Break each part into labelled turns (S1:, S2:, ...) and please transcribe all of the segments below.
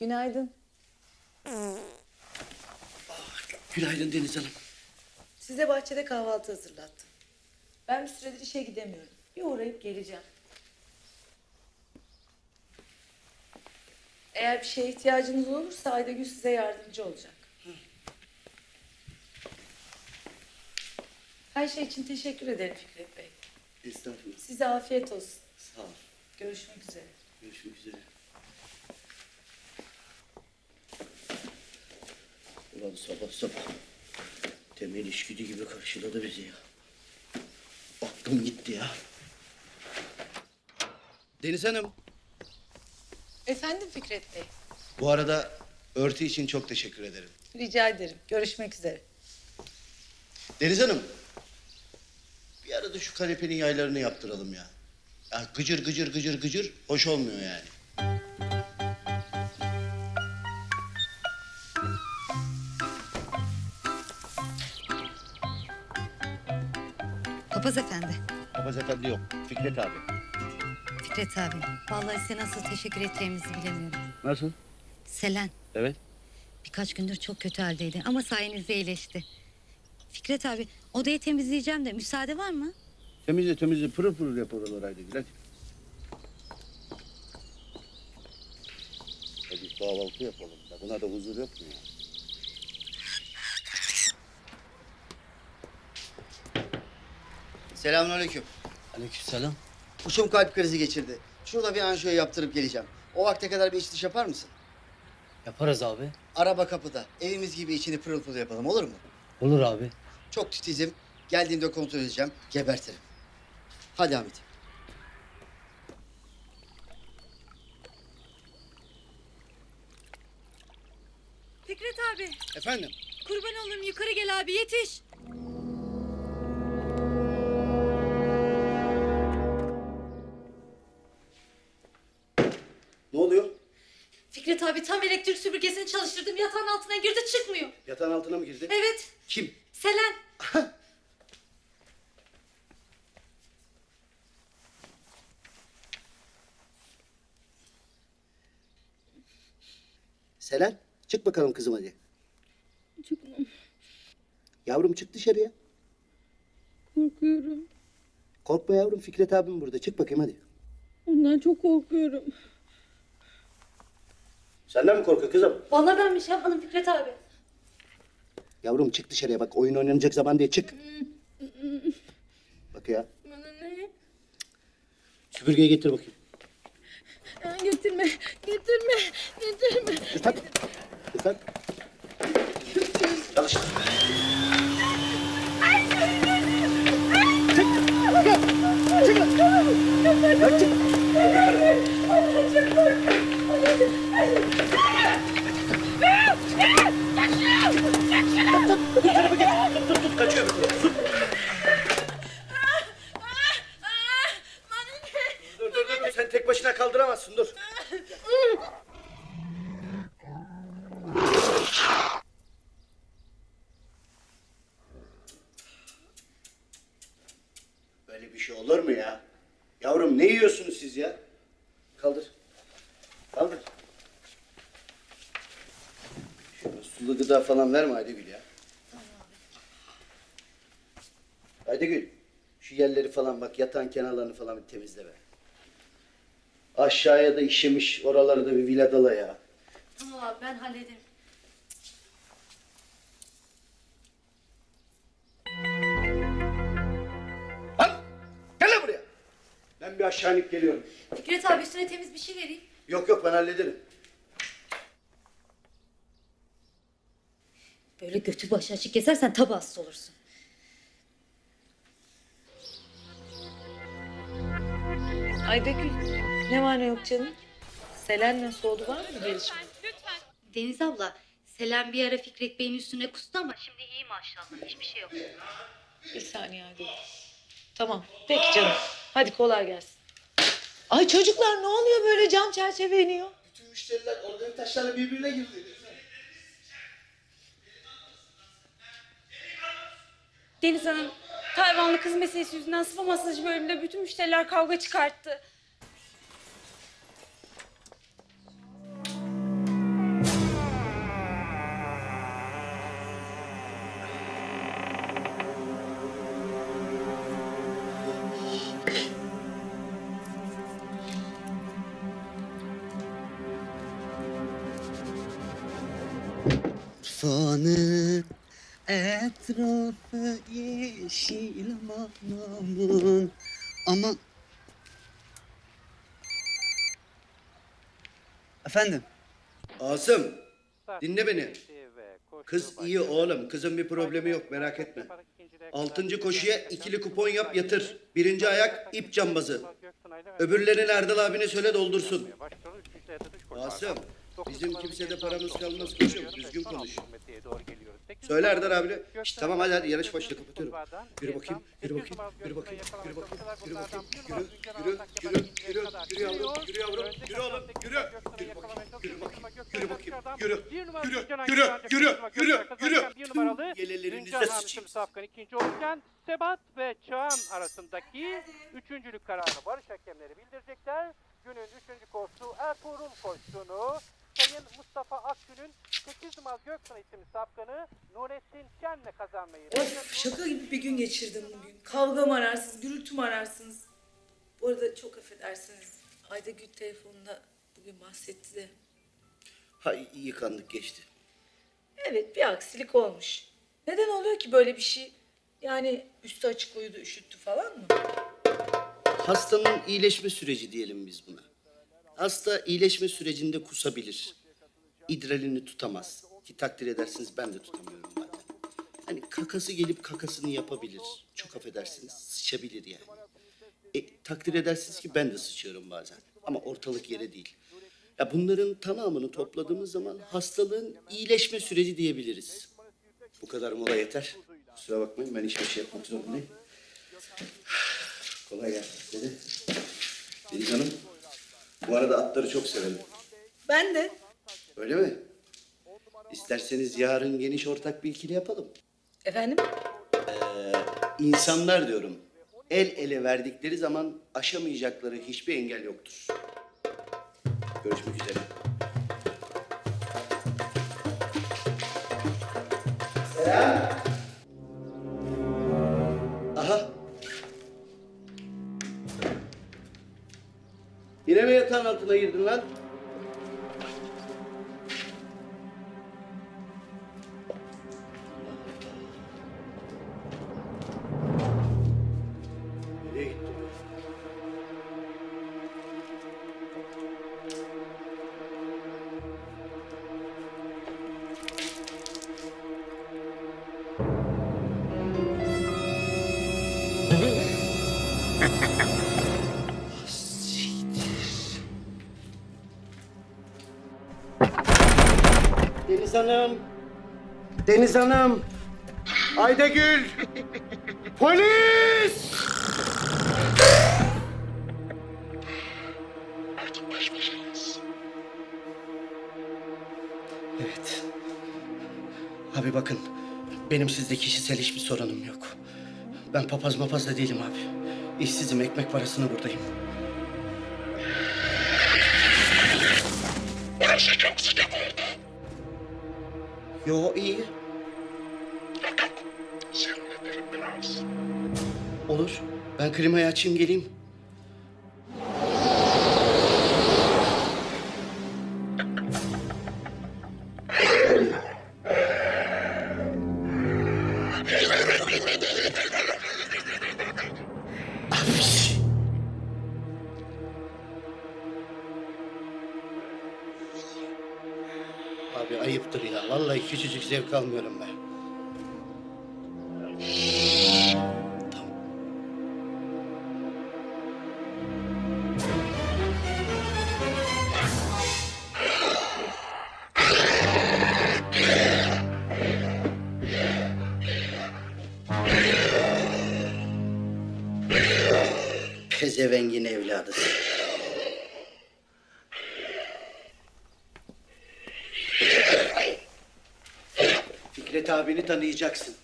S1: Günaydın.
S2: Günaydın Deniz Hanım.
S1: Size bahçede kahvaltı hazırlattım. Ben bir süredir işe gidemiyorum. Bir uğrayıp geleceğim. Eğer bir şeye ihtiyacınız olursa Aydagül size yardımcı olacak. Her şey için teşekkür ederim Fikret Bey.
S2: Estağfurullah.
S1: Size afiyet olsun.
S2: Sağ ol.
S1: Görüşmek üzere.
S2: Görüşmek üzere. Ulan sabah sabah temel işgüdü gibi karşıladı bizi ya. Aklım gitti ya. Deniz Hanım.
S1: Efendim Fikret Bey.
S2: Bu arada örtü için çok teşekkür ederim.
S1: Rica ederim. Görüşmek üzere.
S2: Deniz Hanım. Bir arada şu kanepenin yaylarını yaptıralım ya. Ya gıcır gıcır gıcır gıcır hoş olmuyor yani.
S3: Papaz efendi,
S2: Papaz efendi yok. Fikret abi.
S3: Fikret abi. Vallahi size nasıl teşekkür edeceğimizi bilemiyorum.
S2: Nasıl?
S3: Selen,
S2: Evet.
S3: birkaç gündür çok kötü haldeydi ama sayenizde iyileşti. Fikret abi, odayı temizleyeceğim de müsaade var mı?
S2: Temizle temizle pırıl pırıl yap oraları haydi Gül hadi. Kahvaltı yapalım. Ya buna da huzur yok mu ya?
S4: Selamünaleyküm.
S2: Aleykümselam.
S4: Kuşum kalp krizi geçirdi. Şurada bir anjiyo yaptırıp geleceğim. O vakte kadar bir iç dış yapar mısın?
S5: Yaparız abi.
S4: Araba kapıda. Evimiz gibi içini pırıl pırıl yapalım olur mu?
S5: Olur abi.
S4: Çok titizim. Geldiğimde kontrol edeceğim. Gebertirim. Hadi Hamit.
S3: Fikret abi,
S2: Efendim?
S3: kurban olurum yukarı gel abi yetiş.
S6: Abi tam elektrik süpürgesini çalıştırdım. Yatağın altına girdi çıkmıyor.
S2: Yatağın altına mı girdi?
S6: Evet.
S2: Kim?
S6: Selen.
S2: Selen. Çık bakalım kızım hadi. Yavrum çık dışarıya.
S7: Korkuyorum.
S2: Korkma yavrum Fikret abim burada. Çık bakayım hadi.
S7: Ondan çok korkuyorum.
S2: Senden mi korkuyor kızım?
S6: Vallahi ben bir şey yapmadım Fikret abi.
S2: Yavrum çık dışarıya bak. Oyun oynanacak zaman değil. Çık. Bak ya.
S7: Bana ne?
S2: Süpürgeyi getir bakayım.
S7: Ya Getirme, getirme, getirme.
S2: Lütfen. Lütfen. Çalış. Dur dur. dur. Sen tek başına kaldıramazsın. Dur. Böyle bir şey olur mu ya? Yavrum ne yiyorsunuz siz ya? Kaldır. Kaldır. Şuna sulu gıda falan verme Aydegül ya. Aydegül, şu yerleri falan bak yatağın kenarlarını falan bir temizle be. Aşağıya da işemiş oraları da bir viladala ya.
S6: Tamam abi ben hallederim.
S2: Lan! Gel lan buraya. Ben bir aşağı inip geliyorum.
S6: Fikret abi üstüne temiz bir şey vereyim.
S2: Yok yok ben hallederim.
S6: Böyle götü başı açık gezersen tabi hasta olursun.
S1: Aydagül, ne var ne yok canım? Selen nasıl oldu var mı gelişme?
S3: Deniz abla, Selen bir ara Fikret Bey'in üstüne kustu ama şimdi iyi maşallah. Hiçbir şey yok.
S1: Bir saniye Aygül. Tamam. Peki canım. Hadi kolay gelsin. Ay çocuklar ne oluyor böyle cam çerçeve iniyor?
S2: Bütün müşteriler organik taşlarla birbirine girdi.
S8: Deniz Hanım, Tayvanlı kız meselesi yüzünden spa masajı bölümünde bütün müşteriler kavga çıkarttı.
S4: Fanı etrafı yeşil mamamın ama Efendim
S2: Asım dinle beni. Kız iyi oğlum. Kızın bir problemi yok merak etme. Altıncı koşuya ikili kupon yap yatır. Birinci ayak ip cambazı. Öbürlerini Erdal abine söyle doldursun. Asım bizim kimsede paramız kalmaz koçum. Düzgün konuş. Söyle Erdal abine. Şşt, tamam hadi hadi yarış başla kapatıyorum. Yürü bakayım, yürü bakayım, yürü bakayım, yürü bakayım, yürü bakayım, yürü, yürü, yürü, yürü, yürü yavrum, yürü yavrum, yürü oğlum, yürü, yürü bakayım, yürü bakayım, yürü bakayım, yürü, yürü, yürü, yürü, yürü, yürü. Tüm Gelelerinize sıçayım.
S9: Safkan ikinci olurken Sebat ve Çağan arasındaki üçüncülük kararını barış hakemleri bildirecekler. Günün üçüncü koşusu Ertuğrul koştuğunu Sayın Mustafa Akgün'ün 8 numaralı Göksan isimli safkanı Nurettin Şen'le kazanmayı
S1: Of şaka gibi bir gün geçirdim bugün. Kavga mı ararsınız, gürültü mü ararsınız? Bu arada çok affedersiniz. Ayda Gül telefonunda bugün bahsetti de.
S2: Ha iyi yıkandık geçti.
S1: Evet bir aksilik olmuş. Neden oluyor ki böyle bir şey? Yani üstü açık uyudu, üşüttü falan mı?
S2: Hastanın iyileşme süreci diyelim biz buna. Hasta iyileşme sürecinde kusabilir. İdralini tutamaz. Ki takdir edersiniz ben de tutamıyorum bazen. Hani kakası gelip kakasını yapabilir. Çok affedersiniz sıçabilir yani. E, takdir edersiniz ki ben de sıçıyorum bazen. Ama ortalık yere değil. Ya bunların tamamını topladığımız zaman hastalığın iyileşme süreci diyebiliriz. Bu kadar mola yeter. Kusura bakmayın ben iş başı yapmak zorundayım. Kolay gelsin. Deniz Hanım, bu arada atları çok severim.
S1: Ben de.
S2: Öyle mi? İsterseniz yarın geniş ortak bir ikili yapalım.
S1: Efendim?
S2: İnsanlar diyorum, el ele verdikleri zaman aşamayacakları hiçbir engel yoktur. Görüşmek üzere. Selam. Yine mi yatağın altına girdin lan? Deniz Hanım. Deniz Hanım. Aydagül. Polis! Evet. Abi bakın. Benim sizde kişisel hiçbir sorunum yok. Ben papaz mapaz da değilim abi. İşsizim, ekmek parasını buradayım. Yo iyi. Olur. Ben klimayı açayım geleyim. abi ayıptır ya. Vallahi küçücük zevk almıyorum ben. Tamam. Pezevengin evladı. Abini tanıyacaksın.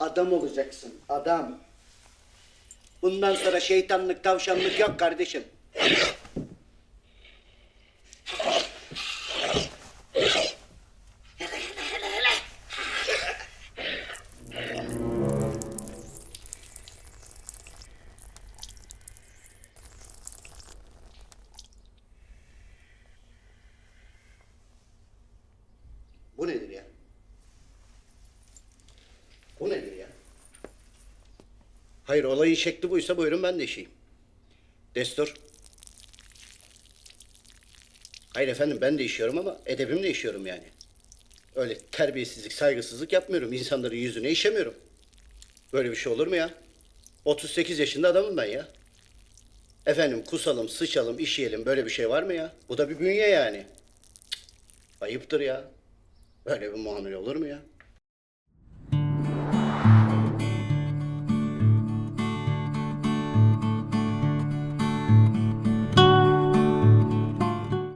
S2: Adam olacaksın. Adam. Bundan sonra şeytanlık, tavşanlık yok kardeşim. Bu nedir ya? Bu nedir ya? Hayır olayın şekli buysa buyurun ben de işeyim. Destur. Hayır efendim ben de işiyorum ama edebimle işiyorum yani. Öyle terbiyesizlik, saygısızlık yapmıyorum. İnsanların yüzüne işemiyorum. Böyle bir şey olur mu ya? 38 yaşında adamım ben ya. Efendim kusalım, sıçalım, işeyelim böyle bir şey var mı ya? Bu da bir bünye yani. Cık, ayıptır ya. Böyle bir muamele olur mu ya?